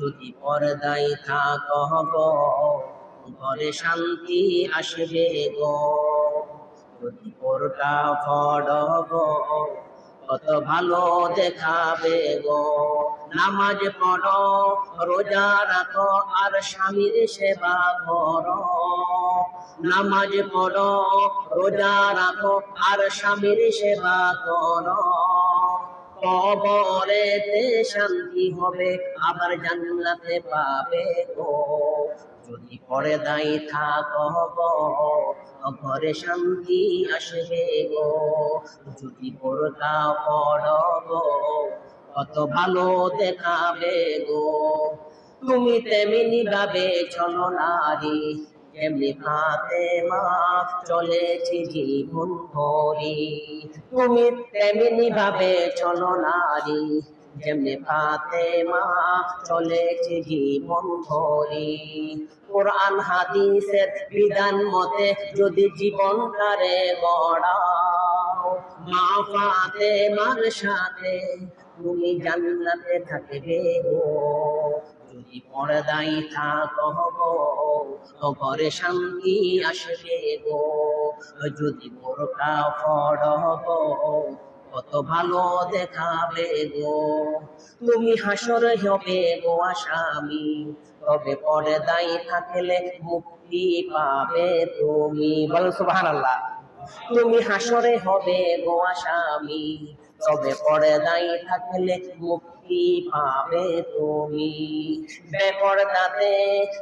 যদি পর্দায় থাকো ঘরে শান্তি আসবে গো। যদি পোরটা ফড় কত ভালো দেখাবে গো। নামাজ পড়ো, রোজা রাখো, আর স্বামীর সেবা করো। নামাজ পড়ো, রোজা রাখো, আর স্বামীর সেবা করো। কবরেতে শান্তি হবে, আবার জান্নাতে পাবে গো। যদি পরে দায়ী থাকো ঘরে শান্তি আসবে গো। যদি পড়তা পড়ো গো, কত ভালো দেখাবে গো। তুমি তেমনি ভাবে চলো নারী এমনি হাতে মা চলেছি জীবন ভরি তুমি তেমনি ভাবে চলো নারী, যেমনি ফাতে মা চলেছে জীবন ভরি কোরআন, হাদিসের বিধান মতে যদি জীবন জীবনটারে গড়াও, মা ফাতে মার সাথে তুমি জান্নাতে থাকবে গো। যদি পর্দায় থাকো ঘরে শান্তি আসবে গো। যদি বোরকা ফড় গো কত ভালো দেখাবে গো। তুমি হাসর হবে গো আসামি, তবে পর্দায় থাকলে মুক্তি পাবে তুমি। বল সুবহানাল্লাহ। তুমি হাসরে হবে গো আসামি তবে পর্দায় থাকলে মুক্তি পাবে তুমি। বেপরদাতে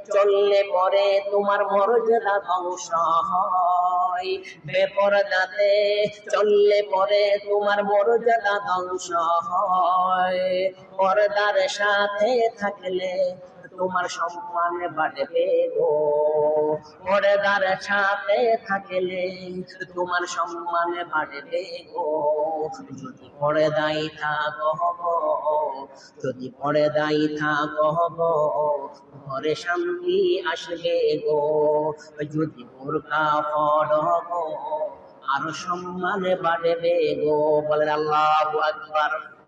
চললে পরে তোমার মর্যাদা ধ্বংস হয়। বেপরদাতে চললে পরে তোমার মর্যাদা ধ্বংস হয়। পর্দার সাথে থাকলে তোমার সম্মান বাড়বে গো। পর্দার সাথে থাকলে তোমার সম্মান বাড়বে গো। যদি পর্দায় থাকো যদি পর্দায় থাকো ঘরে শান্তি আসবে গো। যদি বোরকা পড়ো আরও সম্মান বাড়বে গো, বলেন আল্লাহু আকবার।